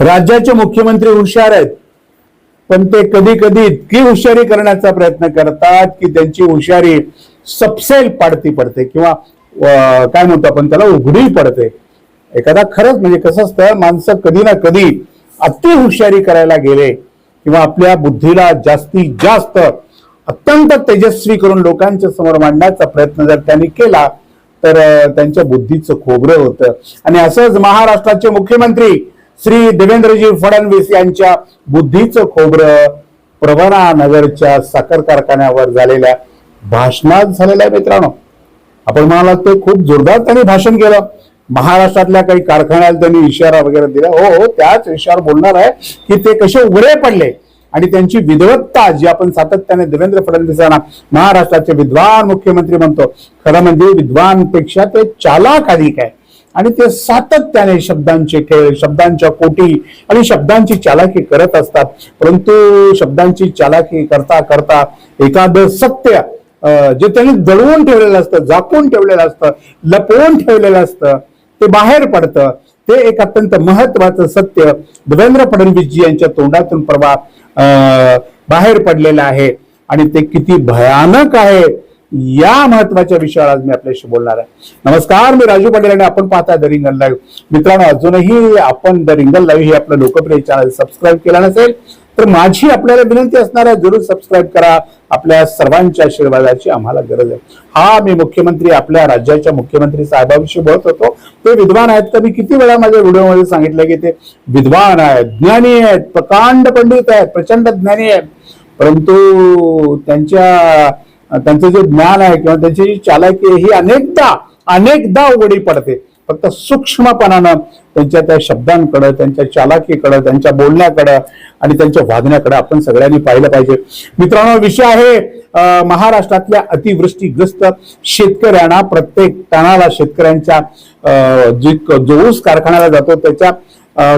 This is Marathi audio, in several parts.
राज्याचे मुख्यमंत्री हुशार आहेत पण ते कधी कधी इतकी हुशारी करण्याचा प्रयत्न करतात की त्यांची हुशारी सपसेल पाडती पडते किंवा काय म्हणतो आपण त्याला उघडी पडते. एखादा खरंच म्हणजे कसं असतं माणसं कधी ना कधी अति हुशारी करायला गेले किंवा आपल्या बुद्धीला जास्तीत जास्त अत्यंत तेजस्वी करून लोकांच्या समोर मांडण्याचा प्रयत्न जर त्यांनी केला तर त्यांच्या बुद्धीचं खोबरं होतं. आणि असंच महाराष्ट्राचे मुख्यमंत्री श्री देवेंद्रजी फडणवीस यांच्या बुद्धीचं खोबरं प्रभणा नगरच्या साखर कारखान्यावर झालेल्या भाषणात झालेलं आहे मित्रांनो. आपण म्हणाला ते खूप जोरदार त्यांनी भाषण केलं. महाराष्ट्रातल्या काही कारखान्याला त्यांनी इशारा वगैरे दिला. हो हो त्याच विषयावर बोलणार आहे की ते कसे उघडे पडले आणि त्यांची विद्वत्ता जी आपण सातत्याने देवेंद्र फडणवीसांना महाराष्ट्राचे विद्वान मुख्यमंत्री म्हणतो खरं म्हणजे विद्वानपेक्षा ते चालाक अधिक आहे. आणि ते सातत्याने शब्दांचे खेळ शब्दांच्या कोटी आणि शब्दांची चालाकी करत असतात. परंतु शब्दांची चालाकी करता करता एखादं सत्य जे त्यांनी दडवून ठेवलेलं असतं झाकून ठेवलेलं असतं लपवून ठेवलेलं असतं ते बाहेर पडतं. ते एक अत्यंत महत्वाचं सत्य देवेंद्र फडणवीसजी यांच्या तोंडातून परवा बाहेर पडलेलं आहे. आणि ते किती भयानक आहे. या महत्त्वाच्या विषयावर आज मी आपल्याशी बोलणार आहे. नमस्कार मी राजू पटेल आणि आपण पाहता द रिंगल लाईव्ह. मित्रांनो अजूनही आपण द रिंगल लाईव्ह हे आपलं लोकप्रिय चॅनल सबस्क्राईब केला नसेल तर माझी आपल्याला विनंती असणार आहे जरूर सबस्क्राईब करा. आपल्या सर्वांच्या आशीर्वादाची आम्हाला गरज आहे. हा मी मुख्यमंत्री आपल्या राज्याच्या मुख्यमंत्री साहेबांशी बोलत होतो. ते विद्वान आहेत तर मी किती वेळा माझ्या व्हिडिओमध्ये सांगितलं की ते विद्वान आहेत ज्ञानी आहेत प्रकांड पंडित आहेत प्रचंड ज्ञानी आहेत. परंतु त्यांच्या त्यांचं जे ज्ञान आहे किंवा त्यांची जी चालाकी ही अनेकदा अनेकदा उघडी पडते. फक्त सूक्ष्मपणानं त्यांच्या त्या शब्दांकडं त्यांच्या चालाकीकडं त्यांच्या बोलण्याकडं आणि त्यांच्या वागण्याकडं आपण सगळ्यांनी पाहिलं पाहिजे. मित्रांनो विषय आहे महाराष्ट्रातल्या अतिवृष्टीग्रस्त शेतकऱ्यांना प्रत्येक तणाला शेतकऱ्यांच्या जे जी जो ऊस कारखान्याला जातो त्याच्या अं,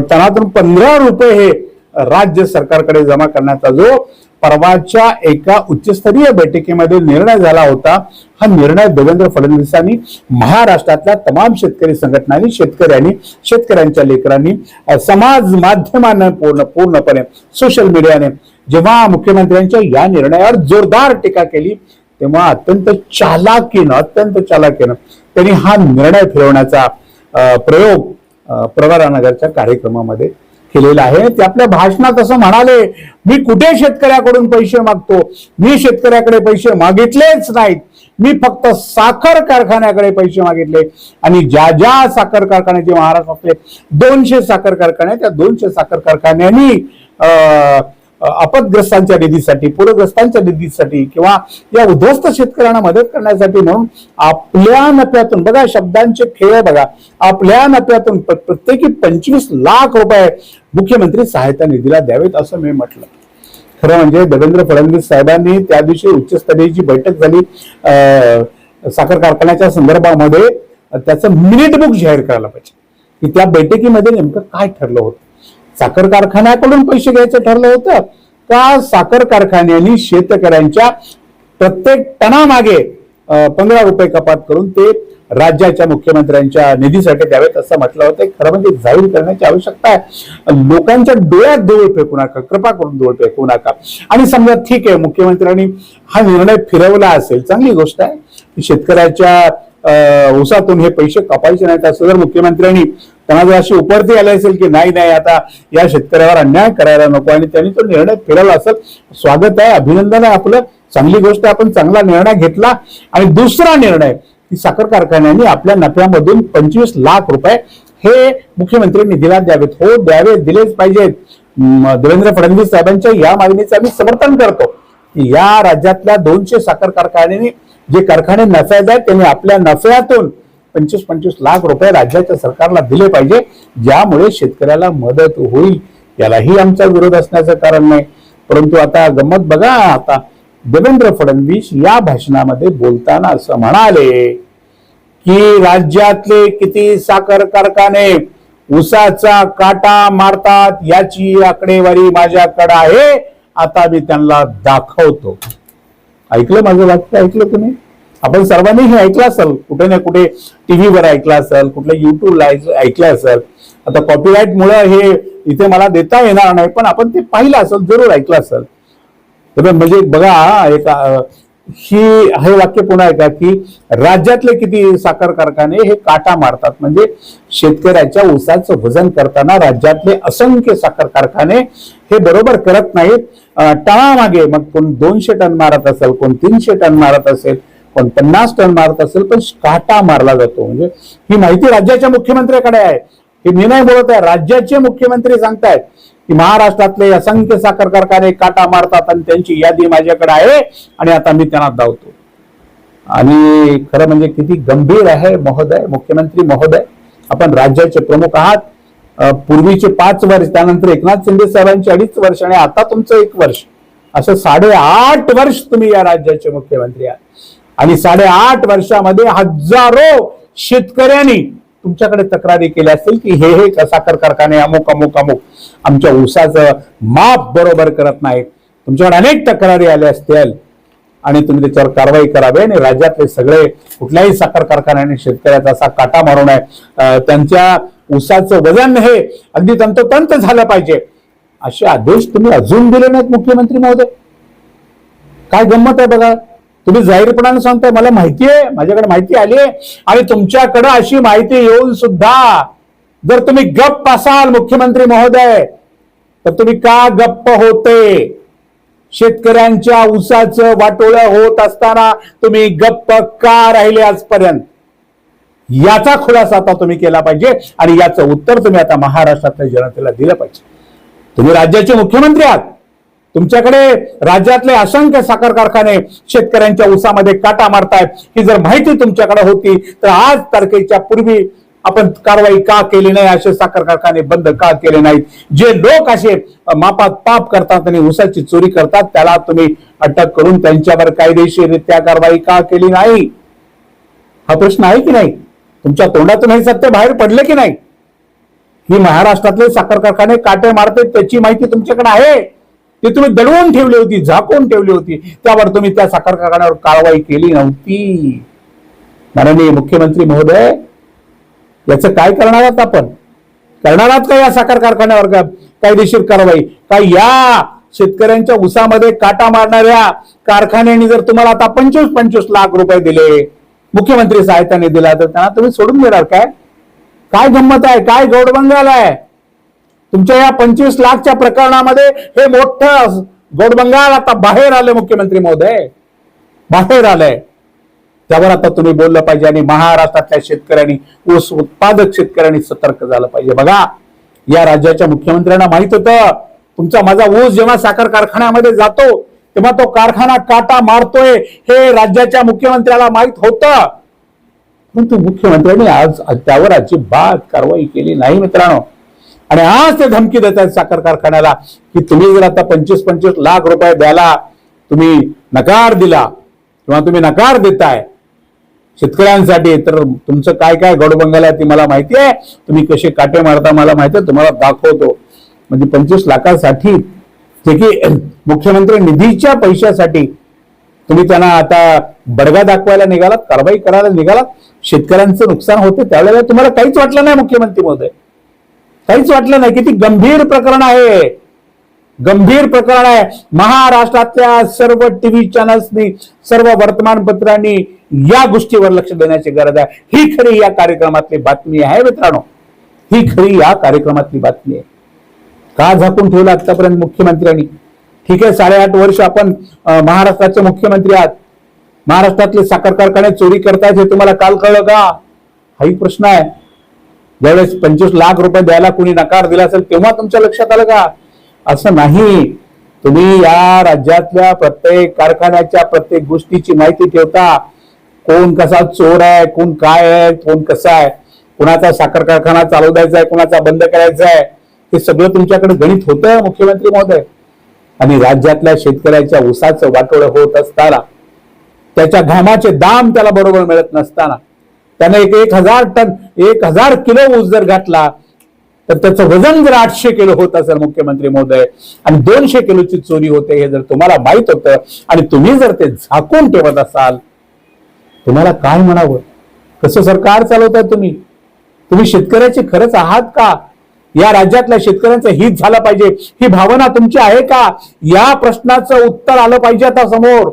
पंधरा रुपये हे राज्य सरकारकडे जमा करण्याचा जो परवाच्या एका उच्चस्तरीय बैठकीमध्ये निर्णय झाला होता. हा निर्णय देवेंद्र फडणवीसांनी महाराष्ट्रातल्या तमाम शेतकरी संघटनांनी शेतकऱ्यांनी शेतकऱ्यांच्या लेकरांनी समाज माध्यमानं पूर्ण पूर्णपणे सोशल मीडियाने जेव्हा मुख्यमंत्र्यांच्या या निर्णयावर जोरदार टीका केली तेव्हा अत्यंत चालाकीनं अत्यंत चालाकीनं त्यांनी हा निर्णय फिरवण्याचा प्रयोग प्रवरानगरच्या कार्यक्रमामध्ये केलेलं आहे. ते आपल्या भाषणात असं म्हणाले मी कुठे शेतकऱ्याकडून पैसे मागतो? मी शेतकऱ्याकडे पैसे मागितलेच नाहीत. मी फक्त साखर कारखान्याकडे पैसे मागितले. आणि ज्या ज्या साखर कारखान्याचे महाराष्ट्रातले दोनशे साखर कारखाने त्या दोनशे साखर कारखान्यांनी अं, आपदग्रस्तांच्या निधीसाठी पूरग्रस्तांच्या निधीसाठी किंवा या उद्ध्वस्त शेतकऱ्यांना मदत करण्यासाठी म्हणून आपल्या नफ्यातून बघा शब्दांचे खेळ बघा आपल्या नफ्यातून प्रत्येकी पंचवीस लाख रुपये मुख्यमंत्री सहायता निधीला द्यावेत असं मी म्हटलं. खरं म्हणजे देवेंद्र फडणवीस साहेबांनी त्या दिवशी उच्चस्तरीय जी बैठक झाली. अं, साखर कारखान्याच्या संदर्भामध्ये त्याचं मिनिट बुक जाहीर करायला पाहिजे. की त्या बैठकीमध्ये नेमकं काय ठरलं होतं? साखर कारखान्याकडून पैसे घ्यायचं ठरलं होतं. का साखर कारखान्यांनी शेतकऱ्यांच्या प्रत्येक टनामागे पंधरा रुपये कपात करून ते राज्याच्या मुख्यमंत्र्यांच्या निधीसाठी द्यावेत असं म्हटलं होतं. खरं म्हणजे जाहीर करण्याची आवश्यकता आहे. लोकांच्या डोळ्यात देऊळ फेकू नका कृपा करून देऊळ फेकू नका. आणि समजा ठीक आहे मुख्यमंत्र्यांनी हा निर्णय फिरवला असेल चांगली गोष्ट आहे. शेतकऱ्याच्या अं, हे पैसे कापायचे नाहीत असं जर मुख्यमंत्र्यांनी त्यांना जर अशी उपरती आली असेल की नाही नाही आता या शेतकऱ्यावर अन्याय करायला नको आणि त्यांनी तो निर्णय फिरवला असेल स्वागत आहे अभिनंदन आहे आपलं. चांगली गोष्ट आपण चांगला निर्णय घेतला. आणि दुसरा निर्णय की साखर कारखान्यांनी आपल्या नफ्यामधून पंचवीस लाख रुपये हे मुख्यमंत्री निधीला द्यावेत. हो द्यावे दिलेच पाहिजेत. देवेंद्र फडणवीस साहेबांच्या या मागणीचं आम्ही समर्थन करतो. की या राज्यातल्या दोनशे साखर कारखान्यांनी जे कारखाने नफ्यात आहेत त्यांनी आपल्या नफ्यातून पंचवीस पंचवीस लाख रुपये राज्याच्या सरकारला दिले पाहिजे ज्यामुळे शेतकऱ्याला मदत होईल. यालाही आमचा विरोध असण्याचं कारण नाही. परंतु आता गंमत बघा आता देवेंद्र फडणवीस या भाषणामध्ये बोलताना असं म्हणाले की राज्यातले किती साखर कारखाने उसाचा काटा मारतात याची आकडेवारी माझ्याकडे आहे आता मी त्यांना दाखवतो. ऐकलं माझं वाक्य? ऐकलं तुम्ही? आपण सर्वांनी हे ऐकलं असेल कुठे ना कुठे टीव्हीवर ऐकलं असेल कुठल्या युट्यूबला ऐकलं असेल आता कॉपीराईट मुळे हे इथे मला देता येणार नाही पण आपण ते पाहिलं असेल जरूर ऐकलं असेल. तर म्हणजे बघा एक ही हे वाक्य पुन्हा ऐका की राज्यातले किती साखर कारखाने हे काटा मारतात. म्हणजे शेतकऱ्याच्या ऊसाचं वजन करताना राज्यातले असंख्य साखर कारखाने हे बरोबर करत नाहीत. टाळा मागे मग कोण दोनशे टन मारत असेल कोण तीनशे टन मारत असेल पण पन्नास टन मारत असेल पण काटा मारला जातो. म्हणजे ही माहिती राज्याच्या मुख्यमंत्र्याकडे आहे. हे मी नाही बोलत आहे राज्याचे मुख्यमंत्री सांगतायत की महाराष्ट्रातले असंख्य साखर कारखाने काटा मारतात आणि त्यांची यादी माझ्याकडे आहे आणि आता मी त्यांना धावतो. आणि खरं म्हणजे किती गंभीर आहे महोदय मुख्यमंत्री महोदय. आपण राज्याचे प्रमुख आहात. पूर्वीचे पाच वर्ष त्यानंतर एकनाथ शिंदे साहेबांचे अडीच वर्ष आणि आता तुमचं एक वर्ष. असं साडेआठ वर्ष तुम्ही या राज्याचे मुख्यमंत्री आहात. आणि साडेआठ वर्षामध्ये हजारो शेतकऱ्यांनी तुमच्याकडे तक्रारी केल्या असतील की हे हे साखर कारखाने अमुक अमुक अमुक. आमच्या ऊसाचं माप बरोबर करत नाहीत. तुमच्याकडे अनेक तक्रारी आल्या असतील. आणि तुम्ही त्याच्यावर कारवाई करावी आणि राज्यातले सगळे कुठल्याही साखर कारखान्याने शेतकऱ्याचा असा काटा मारू नये. त्यांच्या ऊसाचं वजन हे अगदी तंतोतंत झालं पाहिजे. असे आदेश तुम्ही अजून दिले नाहीत मुख्यमंत्री महोदय. काय गंमत आहे बघा. तुम्ही जाहीरपणाने सांगताय मला माहिती आहे माझ्याकडे माहिती आली आहे. आणि तुमच्याकडे अशी माहिती येऊन सुद्धा जर तुम्ही गप्प असाल मुख्यमंत्री महोदय तर तुम्ही का गप्प होते? शेतकऱ्यांच्या ऊसाचं वाटोळं होत असताना तुम्ही गप्प का राहिले आजपर्यंत? याचा खुलासा आता तुम्ही केला पाहिजे आणि याचं उत्तर तुम्ही आता महाराष्ट्रातल्या जनतेला दिलं पाहिजे. तुम्ही राज्याचे मुख्यमंत्री आहात. तुमच्याकडे राज्यातले असंख्य साखर कारखाने शेतकऱ्यांच्या ऊसामध्ये काटा मारतायत. ही जर माहिती तुमच्याकडे होती तर आज तारखेच्या पूर्वी आपण कारवाई का केली नाही? असे साखर कारखाने बंद का केले नाहीत? जे लोक असे मापात पाप करतात आणि उसाची चोरी करतात त्याला तुम्ही अटक करून त्यांच्यावर कायदेशीररित्या कारवाई का केली नाही? हा प्रश्न आहे की नाही? तुमच्या तोंडातून हे सत्य बाहेर पडले की नाही? ही महाराष्ट्रातले साखर कारखाने काटे मारते त्याची माहिती तुमच्याकडे आहे. ती तुम्ही दडवून ठेवली होती झाकून ठेवली होती. त्यावर तुम्ही त्या साखर कारखान्यावर कारवाई केली नव्हती. माननीय मुख्यमंत्री महोदय याचं काय करणार आहात आपण? करणार आहात का या साखर कारखान्यावर का कायदेशीर कारवाई? का या शेतकऱ्यांच्या ऊसामध्ये काटा मारणाऱ्या कारखान्यांनी जर तुम्हाला आता पंचवीस पंचवीस लाख रुपये दिले मुख्यमंत्री सहायताने दिला तर त्यांना तुम्ही सोडून देणार काय? काय गंमत आहे? काय गौडबंगाल आहे? तुमच्या या पंचवीस लाखच्या प्रकरणामध्ये हे मोठं गोडबंगाल आता बाहेर आले मुख्यमंत्री महोदय. बाहेर आलंय. त्यावर आता तुम्ही बोललं पाहिजे आणि महाराष्ट्रातल्या शेतकऱ्यांनी ऊस उत्पादक शेतकऱ्यांनी सतर्क झालं पाहिजे. बघा या राज्याच्या मुख्यमंत्र्यांना माहीत होतं तुमचा माझा ऊस जेव्हा साखर कारखान्यामध्ये जातो तेव्हा तो कारखाना काटा मारतोय हे राज्याच्या मुख्यमंत्र्याला माहीत होतं. परंतु मुख्यमंत्र्यांनी आज त्यावर अजिबात कारवाई केली नाही मित्रांनो. आणि आज ते धमकी देत आहेत साखर कारखान्याला की तुम्ही जर आता पंचवीस पंचवीस लाख रुपये द्यायला तुम्ही नकार दिला किंवा तुम्ही नकार देताय शेतकऱ्यांसाठी तर तुमचं काय काय गडबंगाल आहे ती मला माहिती आहे. तुम्ही कसे काटे मारता मला माहिती आहे तुम्हाला दाखवतो. म्हणजे पंचवीस लाखासाठी जे की मुख्यमंत्री निधीच्या पैशासाठी तुम्ही त्यांना आता बडगा दाखवायला निघालात कारवाई करायला निघालात. शेतकऱ्यांचं नुकसान होतं त्यावेळेला तुम्हाला काहीच वाटलं नाही मुख्यमंत्री महोदय. काहीच वाटलं नाही. किती गंभीर प्रकरण आहे. गंभीर प्रकरण आहे. महाराष्ट्रातल्या सर्व टीव्ही चॅनल्सनी सर्व वर्तमानपत्रांनी या गोष्टीवर लक्ष देण्याची गरज आहे. ही खरी या कार्यक्रमातली बातमी आहे मित्रांनो. ही खरी या कार्यक्रमातली बातमी आहे. का झाकून ठेवलं आतापर्यंत मुख्यमंत्र्यांनी? ठीक आहे साडेआठ वर्ष आपण महाराष्ट्राचे मुख्यमंत्री आहात. महाराष्ट्रातले साखर कारखाने चोरी करतायत हे तुम्हाला काल कळलं का? हाही प्रश्न आहे. ज्यावेळेस पंचवीस लाख रुपये द्यायला कुणी नकार दिला असेल तेव्हा तुमच्या लक्षात आलं का? असं नाही. तुम्ही या राज्यातल्या प्रत्येक कारखान्याच्या प्रत्येक गोष्टीची माहिती ठेवता. कोण कसा चोर आहे कोण काय आहे कोण कसा आहे कुणाचा साखर कारखाना चालू द्यायचा आहे कुणाचा बंद करायचा आहे हे सगळं तुमच्याकडे गणित होतं मुख्यमंत्री महोदय. आणि राज्यातल्या शेतकऱ्याच्या ऊसाचं वाटोळं होत असताना त्याच्या घामाचे दाम त्याला बरोबर मिळत नसताना त्याने एक एक हजार टन एक हजार किलो ऊस जर घातला तर त्याचं वजन जर आठशे किलो होत असेल मुख्यमंत्री महोदय आणि दोनशे किलोची चोरी होते हे जर तुम्हाला माहीत होतं आणि तुम्ही जर ते झाकून ठेवत असाल तुम्हाला काय म्हणावं? कसं सरकार चालवताय तुम्ही? तुम्ही शेतकऱ्याचे खरंच आहात का? या राज्यातल्या शेतकऱ्यांचं हित झालं पाहिजे. ही भावना तुमची आहे का? या प्रश्नाचं उत्तर आलं पाहिजे आता समोर.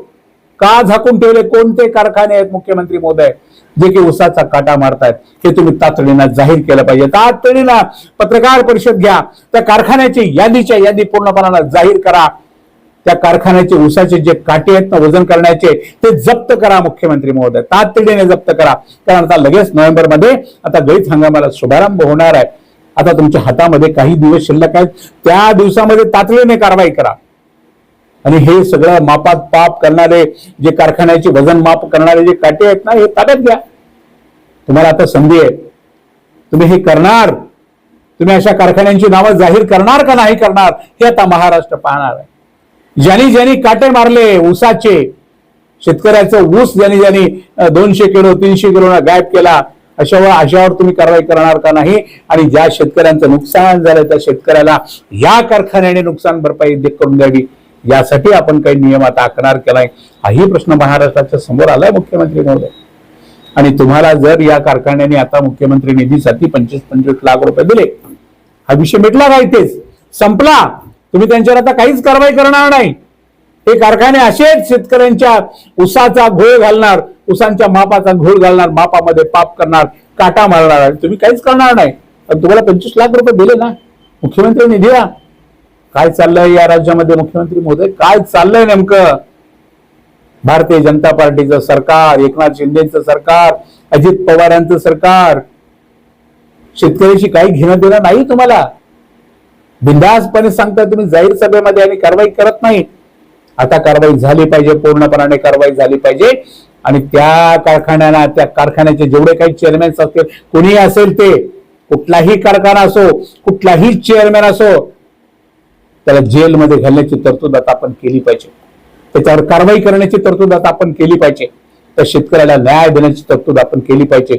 का झाकून ठेवले? कोणते कारखाने आहेत? मुख्यमंत्री मोदय जे की उसाचा काटा मारतायत हे तुम्ही तातडीनं जाहीर केलं पाहिजे. तातडीनं पत्रकार परिषद घ्या. त्या कारखान्याची यादीच्या यादी पूर्णपणानं जाहीर करा. त्या कारखान्याचे उसाचे जे काटे आहेत ना वजन करण्याचे ते जप्त करा मुख्यमंत्री महोदय. तातडीने जप्त करा. कारण आता लगेच नोव्हेंबरमध्ये आता गळीत हंगामाला शुभारंभ होणार आहे. आता तुमच्या हातामध्ये काही दिवस शिल्लक आहेत. त्या दिवसामध्ये तातडीने कारवाई करा. आणि हे सगळं मापात पाप करणारे जे कारखान्याचे वजन माप करणारे जे काटे आहेत ना हे ताब्यात घ्या. तुम्हाला आता संधी आहे. तुम्ही हे करणार. तुम्ही अशा कारखान्यांची नावं जाहीर करणार का नाही करणार हे आता महाराष्ट्र पाहणार आहे. ज्यांनी ज्यांनी काटे मारले ऊसाचे शेतकऱ्याचं ऊस ज्यांनी ज्यांनी दोनशे किलो तीनशे किलो गायब केला अशावर अशावर तुम्ही कारवाई करणार का नाही? आणि ज्या शेतकऱ्यांचं नुकसान झालं त्या शेतकऱ्याला या कारखान्याने नुकसान भरपाई करून द्यावी. यासाठी आपण काही नियम आता आखणार केलाय. हाही प्रश्न महाराष्ट्राच्या समोर आलाय मुख्यमंत्री महोदय. आणि तुम्हाला जर या कारखान्याने आता मुख्यमंत्री निधीसाठी पंचवीस पंचवीस लाख रुपये दिले हा विषय मिटला का इथेच? संपला. तुम्ही त्यांच्यावर आता काहीच कारवाई करणार नाही. हे कारखाने असेच शेतकऱ्यांच्या उसाचा घोळ घालणार उसांच्या मापाचा घोळ घालणार मापामध्ये पाप करणार काटा मारणार. आणि तुम्ही काहीच करणार नाही. पण तुम्हाला पंचवीस लाख रुपये दिले ना. मुख्यमंत्री निधी काय चाललंय या राज्यामध्ये मुख्यमंत्री महोदय काय चाललंय नेमकं? भारतीय जनता पार्टीचं सरकार एकनाथ शिंदेचं सरकार अजित पवारांचं सरकार. शेतकऱ्याशी काही घेणं देणं नाही तुम्हाला? बिंदासपणे सांगता तुम्ही जाहीर सभेमध्ये आणि कारवाई करत नाही. आता कारवाई झाली पाहिजे पूर्णपणाने कारवाई झाली पाहिजे. आणि त्या कारखान्याला त्या कारखान्याचे जेवढे काही चेअरमॅन असतील कुणीही असेल ते कुठलाही कारखाना असो कुठलाही चेअरमॅन असो त्याला जेलमध्ये घालण्याची तरतूद आता आपण केली पाहिजे. त्याच्यावर कारवाई करण्याची तरतूद आता आपण केली पाहिजे. त्या शेतकऱ्याला न्याय देण्याची तरतूद आपण केली पाहिजे.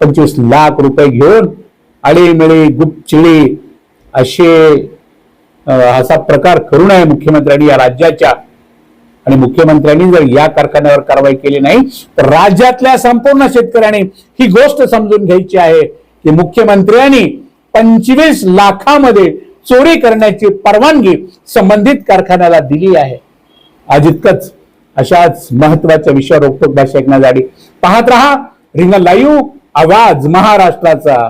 पंचवीस लाख रुपये घेऊन आळीमिळी गुपचिळी असे असा प्रकार करू नये मुख्यमंत्र्यांनी या राज्याच्या. आणि मुख्यमंत्र्यांनी जर या कारखान्यावर कारवाई केली नाही तर राज्यातल्या संपूर्ण शेतकऱ्यांनी ही गोष्ट समजून घ्यायची आहे की मुख्यमंत्र्यांनी पंचवीस लाखामध्ये चोरी करण्याची परवानगी संबंधित कारखान्याला दिली आहे. आज इतकंच. अशाच महत्त्वाच्या विषयावर रोखोक भाषा ऐकण्यासाठी पाहत रहा. रिंग लाईव्ह आवाज महाराष्ट्राचा.